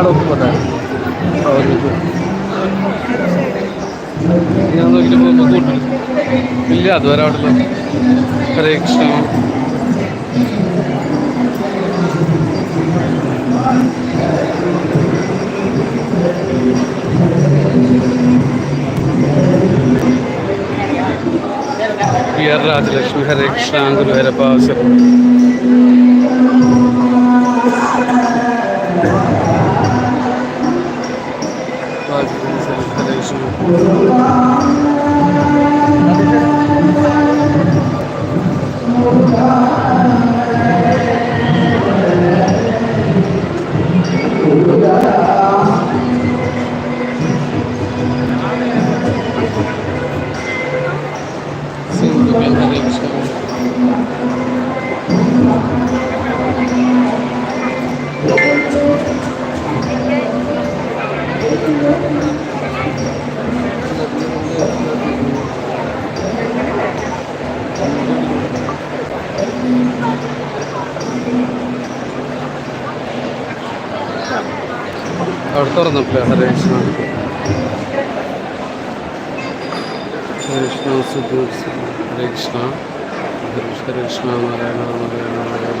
അവിടെ പോട്ടെ ഞാൻ നോക്കിയിട്ട് പോകുമ്പോൾ കൂട്ടും ഇല്ല അതുവരെ അവിടെ ഹരേ കൃഷ്ണ. പി ആർ രാജലക്ഷ്മി ഹരേ കൃഷ്ണ ഗുരുവരപ്പ കൃഷ്ണ സിന്ധുബേൻ കൃഷ്ണ ഹരേഷ്ണ കൃഷ്ണ സുധു ഹരേ കൃഷ്ണ ഹരേ ഹരേ കൃഷ്ണ നാരായണ നാരായണ നാരായണ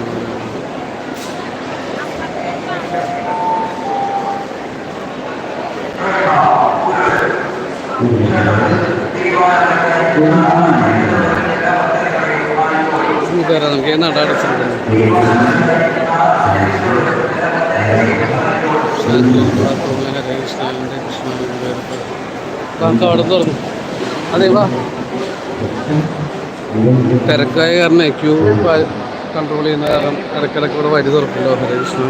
നമുക്കറിയാം നമുക്ക് ഹരേ കൃഷ്ണ ഹരേ കൃഷ്ണ തുറന്നു. അതെ വാ. തിരക്കായ കാരണം ക്യൂ കൺട്രോൾ ചെയ്യുന്ന കാരണം ഇടയ്ക്കിടയ്ക്ക് ഇവിടെ വരി തുറക്കുന്നുണ്ടോ ഹരേ കൃഷ്ണ.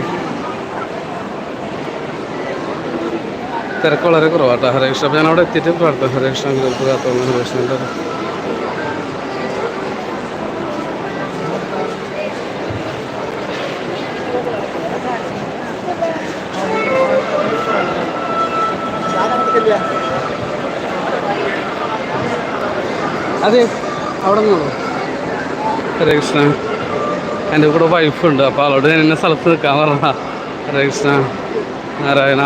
തിരക്ക് വളരെ കുറവാട്ടോ ഹരേ കൃഷ്ണ. അപ്പോൾ ഞാൻ അവിടെ എത്തിയിട്ട് പ്രാർത്ഥന. ഹരേ കൃഷ്ണ ഗുരുപ്പ് അതെ അവിടെ ഹരേ കൃഷ്ണ എന്റെ കൂടെ വൈഫുണ്ട് അപ്പോൾ അവളോട് ഞാൻ എന്നെ സ്ഥലത്ത് നിൽക്കാൻ പറഞ്ഞ ഹരേ കൃഷ്ണ നാരായണ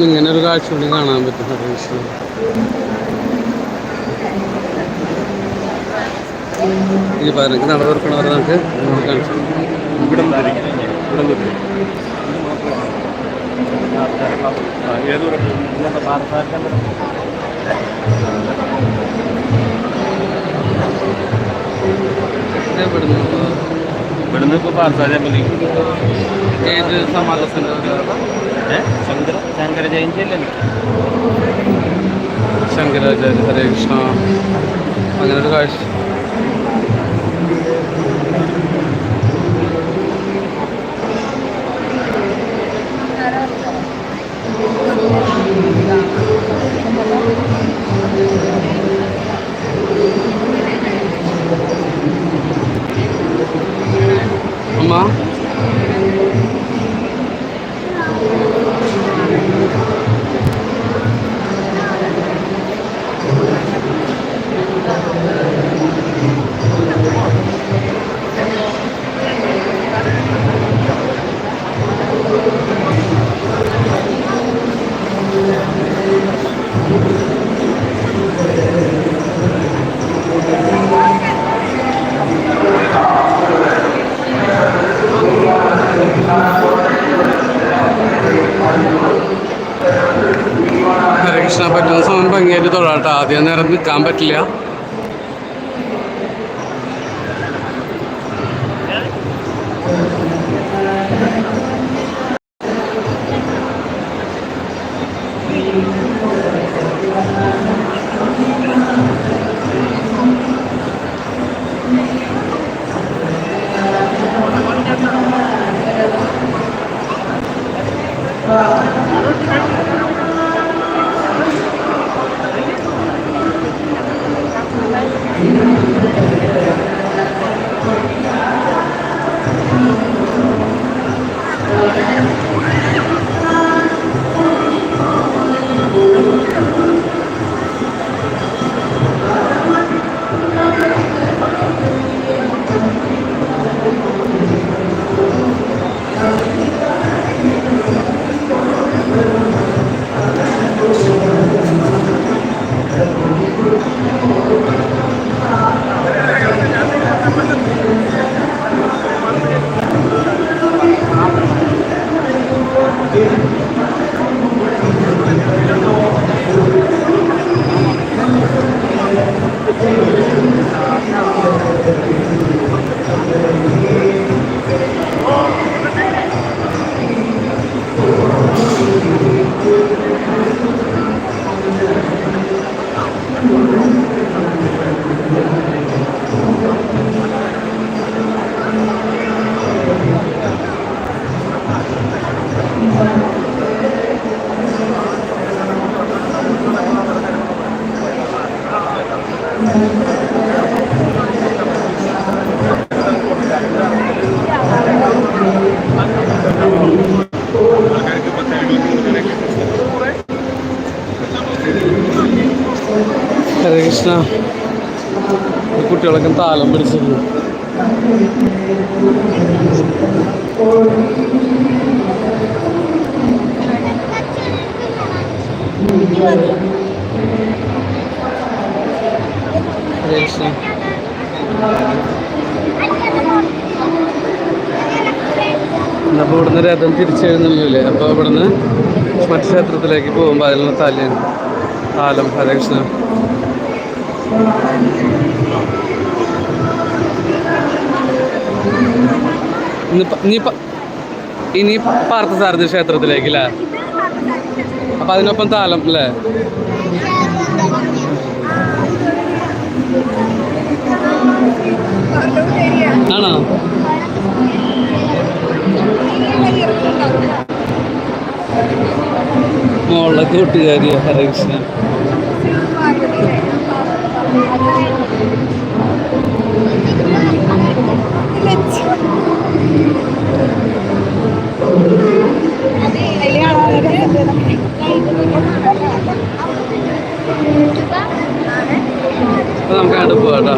ഇങ്ങനെ ഒരു കാഴ്ച കൂടി കാണാൻ പറ്റും ഹരേ കൃഷ്ണ ഈ പതിനഞ്ച് നട തുറക്കണവരെ നമുക്ക്? കാണിച്ചു ഇവിടെ ആ ഏത് ഇവിടുന്ന് ഇവിടുന്ന് ഇപ്പോൾ ഏഹ് ശങ്കര ശങ്കര ജയന്തി അല്ലേ? ശങ്കരാചാര്യ ഹരേ കൃഷ്ണ. അങ്ങനെ ഒരു കാഴ്ച അമ്മ ഹരകൃഷ്ണ പറ്റുന്ന സമയം ഭംഗിയായിട്ട് തൊഴാട്ടോ ആദ്യം നേരം നിൽക്കാൻ പറ്റില്ല കൃഷ്ണ. കുട്ടികളൊക്കെ താലം പിടിച്ചിരുന്നു. അപ്പൊ ഇവിടുന്ന് രഥം തിരിച്ചെഴുന്നില്ലേ അപ്പോൾ ഇവിടുന്ന് മറ്റു ക്ഷേത്രത്തിലേക്ക് പോകുമ്പോൾ അതിലുള്ള താല്യം താലം ഹരേ കൃഷ്ണ. ഇന്നിപ്പ ഇനിയിപ്പ ഇനി പാർത്ഥസാരഥി ക്ഷേത്രത്തിലേക്ക് അല്ലേ അപ്പൊ അതിനൊപ്പം താലം അല്ലേ ആണോ? മോളെ കൂട്ടുകാരിയാ ഹരേ നമുക്ക് അങ്ങോട്ട് പോവാം കേട്ടോ.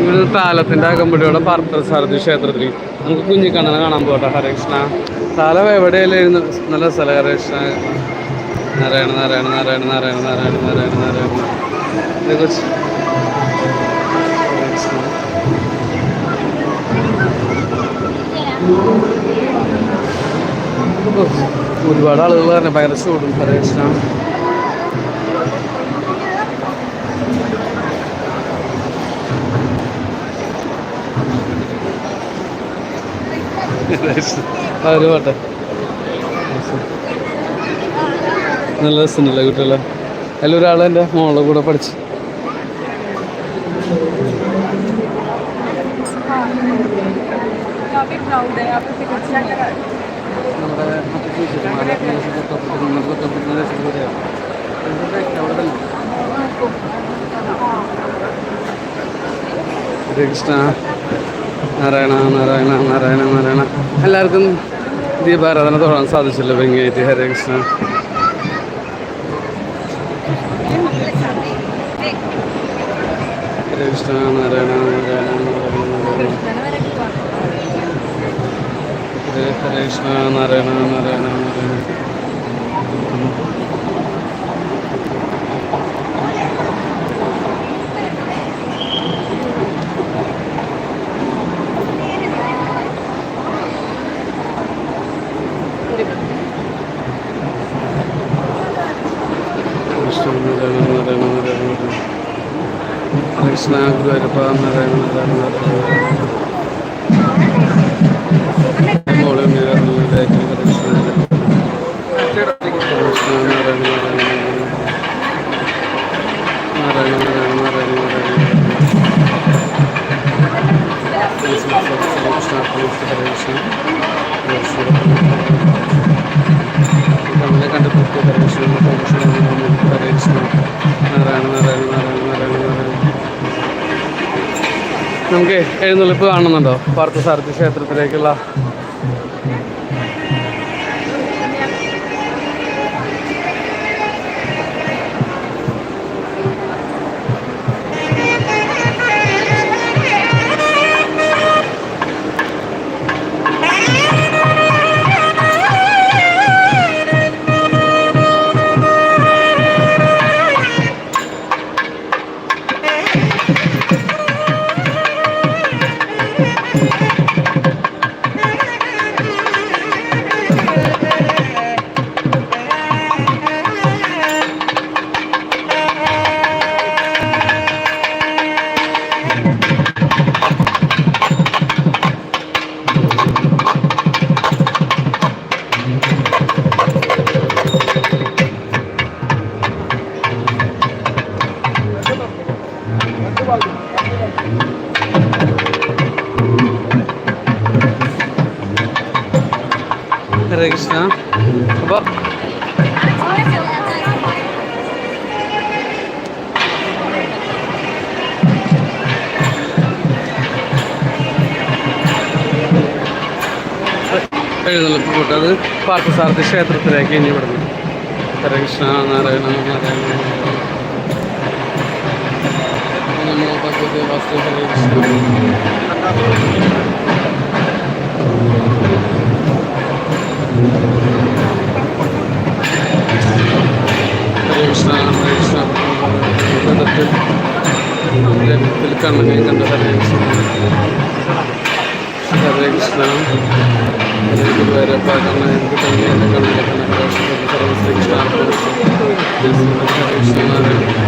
ഇവിടെ താലത്തിന്റെ അകമ്പടിയോടെ പാർത്ഥസാരഥി ക്ഷേത്രത്തിൽ. നമുക്ക് കുഞ്ഞിക്കണ്ണനെ കാണാൻ പോട്ടെ. ഹരകൃഷ്ണ. താലം എവിടെയല്ലായിരുന്നു നല്ല സ്ഥലം. ഹരകൃഷ്ണ. നാരായണ നാരായണ നാരായണ നാരായണ നാരായണ നാരായണ നാരായണ ഒരുപാട് ആളുകൾ തന്നെ ഭയങ്കര ചൂടും ഹരകൃഷ്ണ അവർ പോട്ടെ. നല്ല രസമുണ്ടല്ലേ കുട്ടികളെ? അതിൽ ഒരാൾ എന്റെ മോളുടെ കൂടെ പഠിച്ച്. നാരായണ നാരായണ നാരായണ നാരായണ. എല്ലാവർക്കും ദീപാരാധന തൊഴാൻ സാധിച്ചല്ലോ ഭംഗിയായിട്ട്. ഹരേ കൃഷ്ണ. കൃഷ്ണ നാരായണ നാരായണ ഹരേ കൃഷ്ണ നാരായണ നാരായണ നാരായണ കൃഷ്ണ നാരായണ നാരായണ നാരായണ നാരായണ കൃഷ്ണ ഗുരുവായൂരപ്പ നാരായണ നാരായണ നാരായണ മോളെ ഉണ്ണിയാർന്നതായിട്ട് കൃഷ്ണ കൃഷ്ണ നാരായണ നാരായണ നമുക്ക് എഴുന്നള്ളിപ്പ് കാണുന്നുണ്ടോ? പാർത്ഥസാരഥി ക്ഷേത്രത്തിലേക്കുള്ള പാർത്ഥസാരഥി ക്ഷേത്രത്തിലേക്ക് ഇനി വിടുന്നു ഹരകൃഷ്ണ നാരായണ നാരായണ നമോ ഭഗവതി വാസ്തു ഹരകൃഷ്ണ ഹരകൃഷ്ണ ബന്ധത്തിൽ ബന്ധത്തിൽ കണ്ണനെ കണ്ട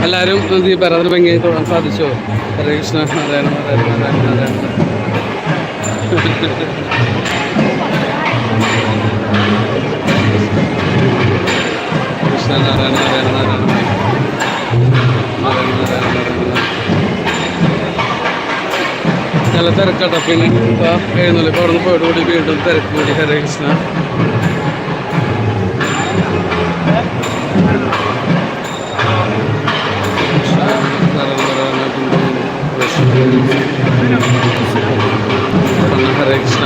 എല്ലാവരും ദീപാരാധന ആരാധന ഭംഗി തൊഴാൻ സാധിച്ചോ? ഹരേ കൃഷ്ണ നാരായണ നാരായണ നാരായണ നാരായണ. കൃഷ്ണ നാരായണ നാരായണ നാരായണ. നല്ല തിരക്കട്ടെ പിന്നെ എഴുന്നള്ളി ഇപ്പോൾ അവിടെ നിന്ന് പോയിട്ട് കൂടി വീണ്ടും തിരക്ക് കൂടി ഹരേ കൃഷ്ണ ഹരേ കൃഷ്ണ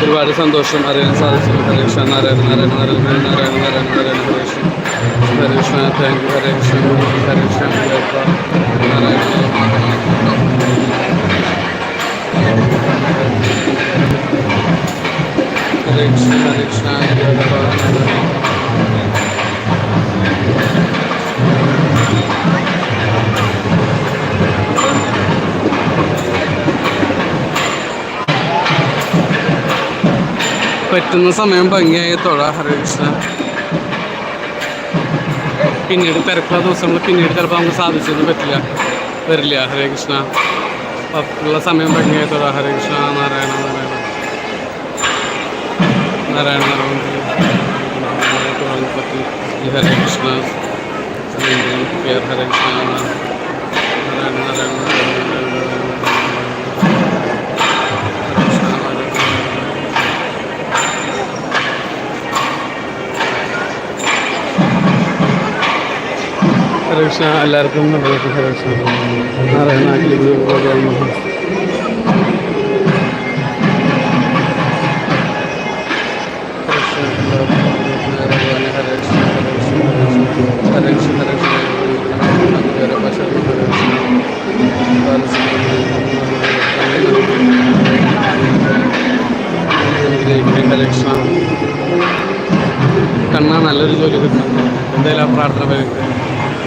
ഒരുപാട് സന്തോഷം അറിയാൻ സാധിച്ചു ഹരേ കൃഷ്ണ നാരായണ നാരായണ നാരായണ നാരായണ നാരായണ നാരായണ ഹരേ കൃഷ്ണ ഹരേ കൃഷ്ണ താങ്ക് യു ഹരേ കൃഷ്ണ ഹരേ കൃഷ്ണ നാരായണ പറ്റുന്ന സമയം ഭംഗിയായി തൊഴ ഹരകൃഷ്ണ പിന്നീട് തിരക്കുള്ള ദിവസങ്ങൾ പിന്നീട് ചിലപ്പോൾ നമുക്ക് സാധിച്ചൊന്നും പറ്റില്ല. വരില്ല ഹരേ കൃഷ്ണ. പത്തുള്ള സമയം തുടങ്ങിയ തുറ ഹരികൃഷ്ണ നാരായണ നാരായണ നാരായണ തുടങ്ങിപ്പത്തി ഹരകൃഷ്ണ ഹരകൃഷ്ണ നാരായണ നാരായണ ഹരകൃഷ്ണ എല്ലാവർക്കും ഹരകൃഷ്ണ നാരായണ നാട്ടിൽ കണ്ണാ നല്ലൊരു ജോലി കിട്ടുന്നു എന്തായാലും ആ പ്രാർത്ഥന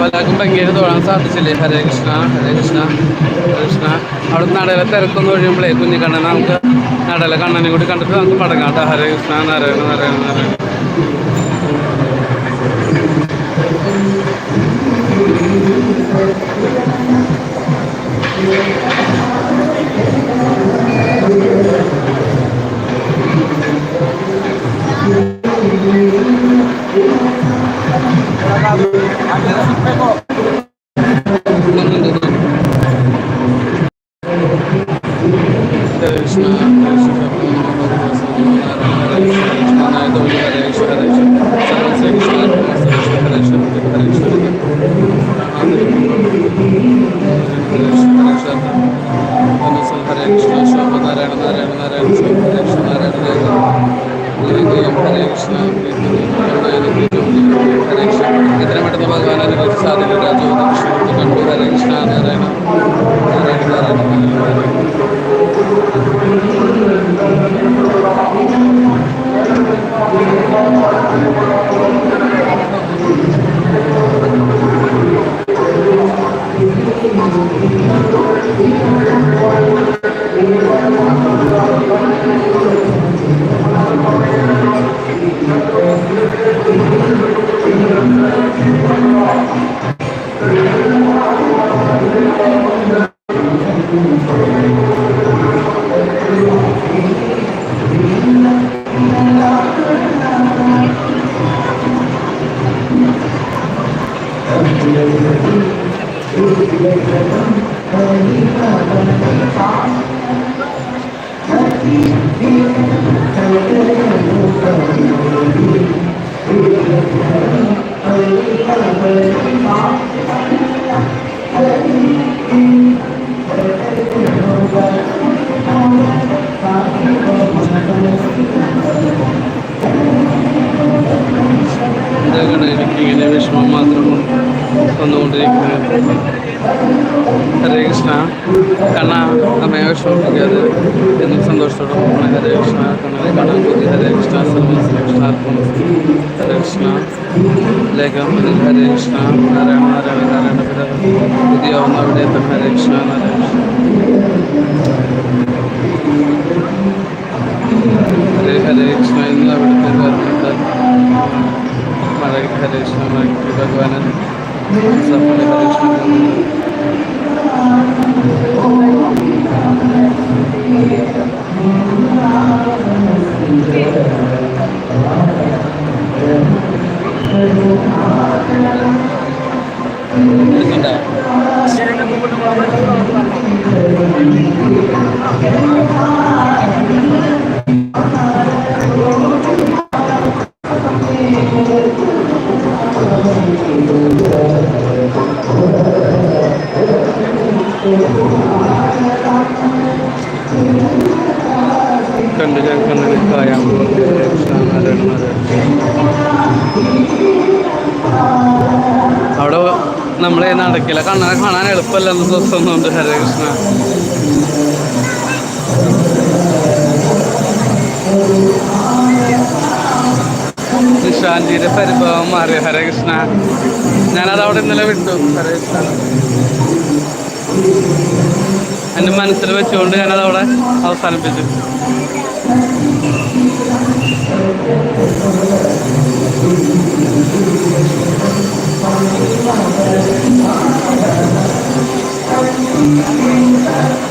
പലർക്കും ഭംഗിയായിട്ട് തൊഴാൻ സാധിച്ചില്ലേ? ഹരേ കൃഷ്ണ ഹരേ കൃഷ്ണ ഹരേ കൃഷ്ണ. അവിടെ നടയിലെ തിരക്കൊന്ന് ഒഴിയുമ്പോഴേ കുഞ്ഞിക്കണ്ണനെ നമുക്ക് നടയിലെ കണ്ണനെ കൂടി കണ്ടിട്ട് നമുക്ക് മടങ്ങാം കേട്ടോ. ഹരേ കൃഷ്ണ നാരായണ നാരായണ നാരായണ. ഹരേ ഹരേ കൃഷ്ണ കണ്ണ അമ്മയെ എന്നും സന്തോഷത്തോടെ പോകണം ഹരേ കൃഷ്ണ കണ്ണനെ കാണാൻ കൂടി ഹരേ കൃഷ്ണ സർവീസ് കൃഷ്ണ ഹരേ കൃഷ്ണ ലേഖം ഹരേ കൃഷ്ണ നാരായണ നാരായണ നാരായണ പിത പുതിയാവുന്ന അവിടെ ഹരേ കൃഷ്ണ നാരായണ. ഹരേ ഹരേ കൃഷ്ണ ഇന്ന് അവിടുത്തെ ഹരേ കൃഷ്ണ മഴയ്ക്ക് ഭഗവാനൻ. ഹരേ കൃഷ്ണ എടുക്കണ്ടേ കണ്ടു എളുപ്പമല്ലെന്ന് ഹരകൃഷ്ണ ഹരേ കൃഷ്ണ നിശാന്തിയുടെ പരിഭവം മാറി ഹരേ കൃഷ്ണ. ഞാനത് അവിടെ ഇന്നലെ വിട്ടു. ഹരേ കൃഷ്ണ. എന്റെ മനസ്സിൽ വെച്ചുകൊണ്ട് ഞാനത് അവിടെ അവസാനിപ്പിച്ചു. കൃഷ്ണ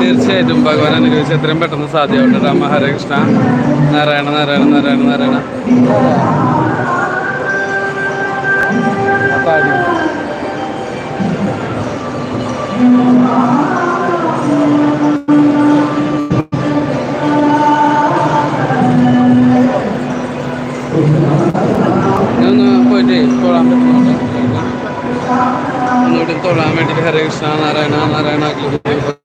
തീർച്ചയായിട്ടും ഭഗവാൻ അനുഗ്രഹിച്ച് എത്രയും പെട്ടെന്ന് സാധ്യമാവട്ടെ. രാമ ഹരേ കൃഷ്ണ. നാരായണ നാരായണ നാരായണ നാരായണ. തൊഴാൻ വേണ്ടിയിട്ട് ഹരേ കൃഷ്ണ നാരായണ നാരായണ ഹരേ ഹരേ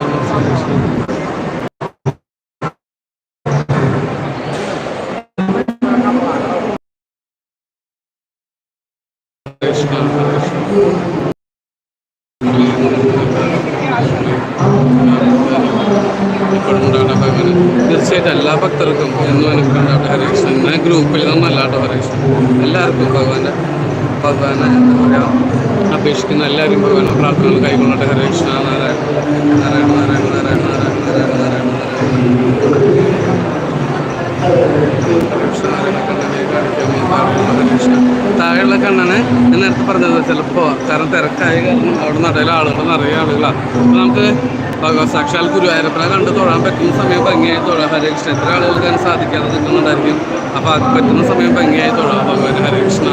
തീർച്ചയായിട്ടും എല്ലാ ഭക്തർക്കും എന്നും എനിക്ക് ഹരകൃഷ്ണൻ ഞാൻ ഗ്രൂപ്പിൽ നിന്നല്ലാട്ടോ ഹരേ കൃഷ്ണൻ എല്ലാവർക്കും ഭഗവാന്റെ ഭഗവാനെ എന്താ പറയുക അപേക്ഷിക്കുന്ന എല്ലാവരും ഭഗവാനെ. പ്രാർത്ഥനകൾ കൈകൊള്ളട്ടെ. ഹരകൃഷ്ണ നാരായണ നാരായണ നാരായണ നാരായണ നാരായണ നാരായണ നാരായണ താഴെയുള്ള കണ്ണനെ ഞാൻ നേരത്തെ പറഞ്ഞത് ചിലപ്പോൾ കാരണം തിരക്കായ കാരണം അവിടെ നടയിൽ ആളുകൾ നിറയെ ആളുകളാണ് അപ്പോൾ നമുക്ക് ഭഗവത് സാക്ഷാൽ ഗുരുവായൂരപ്പനെ കണ്ട് തൊഴാൻ പറ്റുന്ന സമയം ഭംഗിയായി തൊഴാം. ഹരകൃഷ്ണ എത്ര ആളുകൾക്ക് അതിന് സാധിക്കാതെ നിൽക്കുന്നുണ്ടായിരിക്കും. അപ്പോൾ അത് പറ്റുന്ന സമയം ഭംഗിയായി തൊഴാം ഭഗവാൻ ഹരകൃഷ്ണ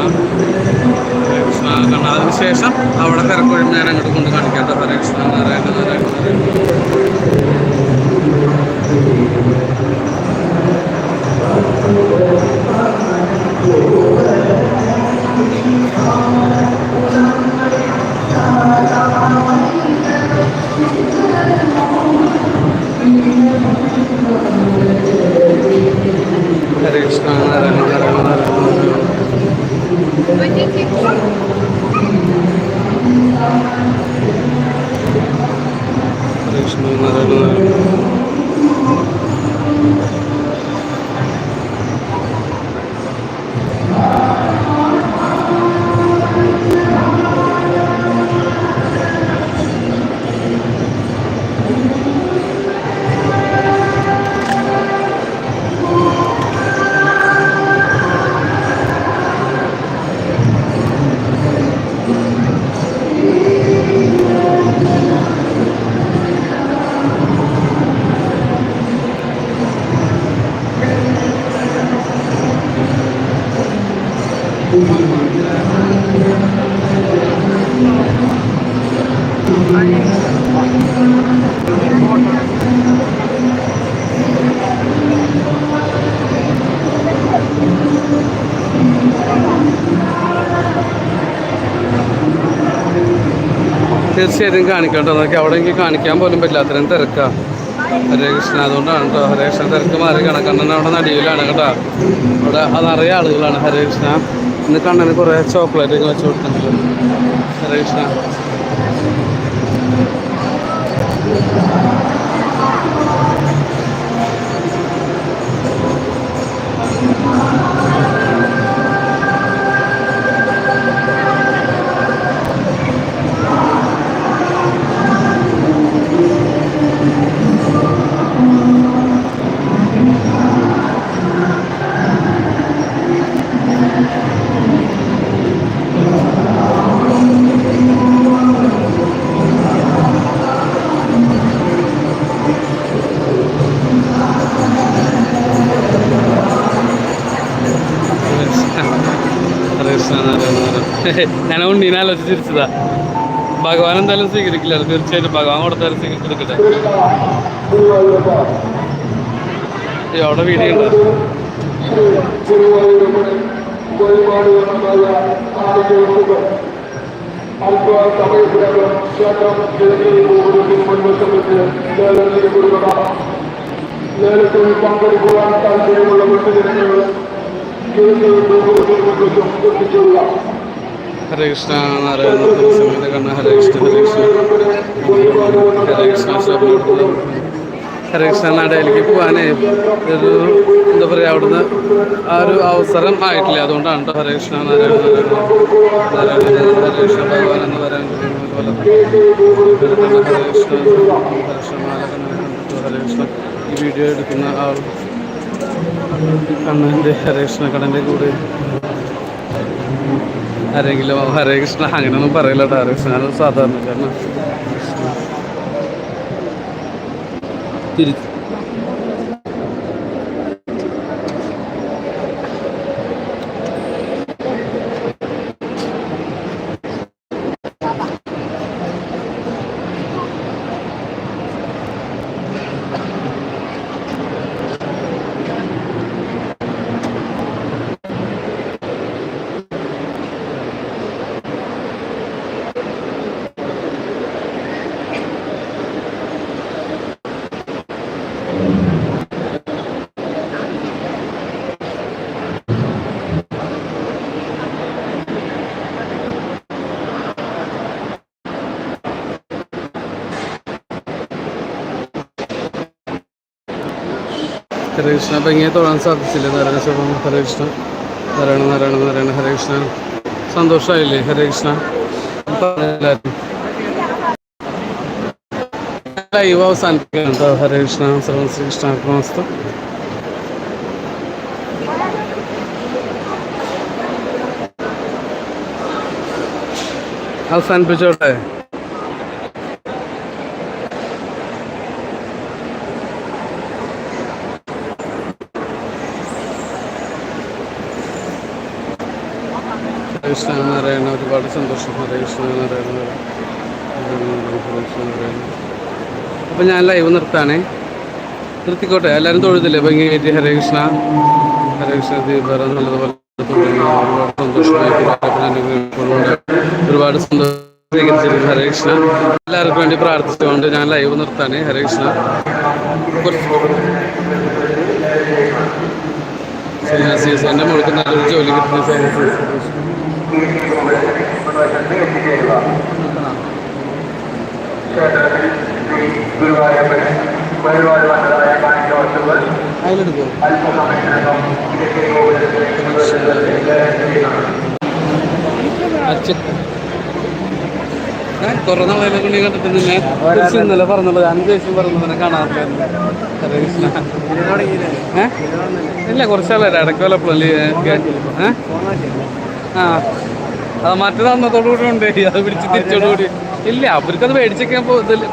കണ്ട അതിനുശേഷം അവിടെ തിരക്കൊഴിഞ്ഞ് ഞാൻ അങ്ങോട്ട് കൊണ്ട് കാണിക്കാത്ത ഹരകൃഷ്ണ നാരായണ ഹരേ നാരായണ നാരായണ നാരായണ. ഹരേ കൃഷ്ണ നാരായണ തീർച്ചയായിട്ടും കാണിക്കട്ടോ. നമുക്ക് അവിടെ കാണിക്കാൻ പോലും പറ്റില്ല. അത്രയും തിരക്കാ. ഹരേ കൃഷ്ണ. അതുകൊണ്ടാണ് കേട്ടോ ഹരേ കൃഷ്ണ തിരക്ക് മാറി കണക്കണ്ണൻ അവിടെ നടിയിലാണ് കേട്ടോ. അവിടെ അതറിയ ആളുകളാണ്. ഹരേ കൃഷ്ണ. ഇന്ന് കണ്ണന് കുറേ ചോക്ലേറ്റ് ഒക്കെ വെച്ച് കൊടുത്തിട്ടുണ്ട്. ഹരേ ഉണ്ണീനെ ആലോചിച്ച് ചിരിച്ചതാ ഭഗവാൻ എന്തായാലും സ്വീകരിക്കില്ല തീർച്ചയായിട്ടും ഭഗവാൻ കൊടുത്താലും സ്വീകരിച്ചെടുക്കട്ടെ. അവിടെ വീഡിയോ ഉണ്ട് പങ്കെടുക്കുവാൻ താല്പര്യമുള്ള വ്യക്തിജനങ്ങൾ എത്തിച്ചുള്ള ഹരേ കൃഷ്ണ നാരായണ സമേത കണ്ണ ഹരേ കൃഷ്ണ ഹരേ കൃഷ്ണ ഹരേ കൃഷ്ണ. ഹരേ കൃഷ്ണ നടയിലേക്ക് പോകാനേ ഒരു എന്താ പറയുക അവിടുന്ന് ആ ഒരു അവസരം ആയിട്ടില്ല അതുകൊണ്ടാണ് കേട്ടോ ഹരേ കൃഷ്ണ നാരായണ നാരായണ ഹരേ കൃഷ്ണ ഭഗവാൻ എന്ന് പറയാൻ ഹരേ കൃഷ്ണ ഹരേ കൃഷ്ണ ഹരേ കൃഷ്ണ ഈ വീഡിയോ എടുക്കുന്ന ആൾ കണ്ണന്റെ ഹരേ കൃഷ്ണ കണ്ണന്റെ കൂടെ ആരെങ്കിലും ഹരേ കൃഷ്ണ അങ്ങനെയൊന്നും പറയില്ല ഹരേ കൃഷ്ണ കാരണം. സാധാരണ ഹരേ കൃഷ്ണ അപ്പം ഇങ്ങനെ തൊഴാൻ സാധിച്ചില്ല. നാരായണ സ്വഭാവം ഹരേ കൃഷ്ണ നാരായണ നാരായണ നാരായണ ഹരേ കൃഷ്ണ സന്തോഷമായില്ലേ ഹരേ കൃഷ്ണ എല്ലാവരും ലൈവ് അവസാനിപ്പിക്കണം കേട്ടോ ഹരേ കൃഷ്ണ സർവ ശ്രീകൃഷ്ണ അവസാനിപ്പിച്ചോട്ടെ. കൃഷ്ണ നാരായണ ഒരുപാട് സന്തോഷം ഹരേ കൃഷ്ണ അപ്പം ഞാൻ ലൈവ് നിർത്താനേ നിർത്തിക്കോട്ടെ. എല്ലാവരും തൊഴുതില്ലേ? ഭംഗിയായിട്ട് ഹരേ കൃഷ്ണ. ഹരേ കൃഷ്ണ ദീപറ നല്ലതുപോലെ. ഒരുപാട് സന്തോഷമായിട്ട് ഒരുപാട് സന്തോഷം. ഹരേ കൃഷ്ണ. എല്ലാവർക്കും വേണ്ടി പ്രാർത്ഥിച്ചുകൊണ്ട് ഞാൻ ലൈവ് നിർത്താണ് ഹരേ കൃഷ്ണ. ശ്രീനിവാസ് എന്റെ മോൾക്ക് നല്ലൊരു ജോലി കിട്ടുന്ന ശ്രീനിവാസ് ഗുരുവായൂരപ്പന് പരിപാടി വന്നതായ കാണിക്കവസ്തുക്കൾ അതിലെടുക്കോ. അല്പസമയത്തിനകം ഇടയ്ക്ക് ഗോപുരത്തിലേക്ക് അച്ഛൻ. ഞാൻ കുറെ നാളെ കുണ്ണി കണ്ടിട്ട് നിന്നെ കുറിച്ച് ഇന്നലെ പറഞ്ഞുള്ളത് അഞ്ച് ദിവസം പറഞ്ഞതിനെ കാണാറില്ല ഇല്ല കുറച്ചാളെ ഇടയ്ക്ക് വല്ലപ്പോഴല്ലേ ഏ? ആ. അത് ഉണ്ട്. അത് പിടിച്ച് തിരിച്ചോടുകൂടി ഇല്ല അവർക്കത് മേടിച്ചൊക്കെ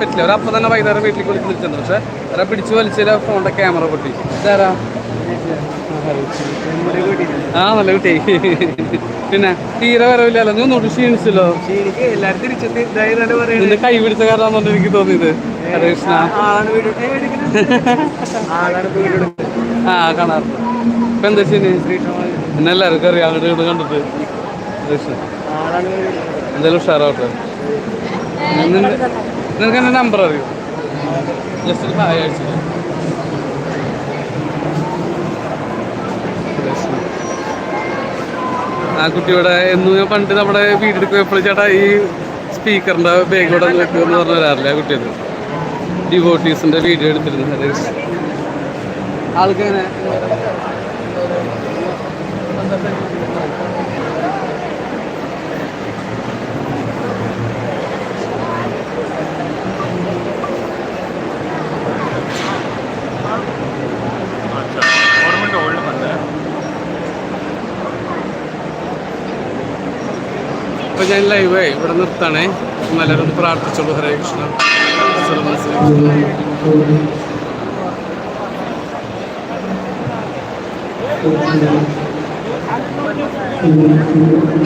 പറ്റില്ല. അവരപ്പം തന്നെ വൈകുന്നേരം വീട്ടിൽ വിളിച്ച് തിരിച്ചെന്നു. പക്ഷെ അവരെ പിടിച്ച് വലിച്ചില്ല ഫോണിന്റെ ക്യാമറ പൊട്ടി. ഇതാരാ? ആ നല്ല കുട്ടി. പിന്നെ തീരെ വരവില്ലല്ലോ. നീ ഒന്നുകൂടി ക്ഷീണിച്ചല്ലോ? നിന്റെ കൈ പിടിച്ച കാരണമാണെന്ന് എനിക്ക് തോന്നിയത്. ഹരേ കൃഷ്ണ ആ കാണാറുണ്ട്. ഇപ്പൊ എന്താ ചെയ്യുന്നത് എന്നെ എല്ലാവർക്കും അറിയാം. അങ്ങോട്ട് കണ്ടിട്ട് ഹരേ കൃഷ്ണ ആളാണ് വീട് എന്തായാലും ഉഷാറാവട്ടെ. നിനക്ക് എന്റെ നമ്പർ അറിയോ? ജസ്റ്റ് ഹായ് അയച്ചു ആ കുട്ടിയുടെ എന്നും ഞാൻ പണ്ട് നമ്മുടെ വീടെടുക്ക് പോയപ്പോൾ ചേട്ടാ ഈ സ്പീക്കറിന്റെ ബാഗിലൂടെ വെക്കുമെന്ന് പറഞ്ഞ വരാറില്ല ആ കുട്ടിയത് ഡിവോട്ടീസിന്റെ വീഡിയോ എടുത്തിരുന്നു ആൾക്കെങ്ങനെ അപ്പൊ ഞാൻ ലൈവ് ഇവിടെ നിർത്താണേ. നല്ലൊരു പ്രാർത്ഥിച്ചോളൂ. ഹരേ കൃഷ്ണ.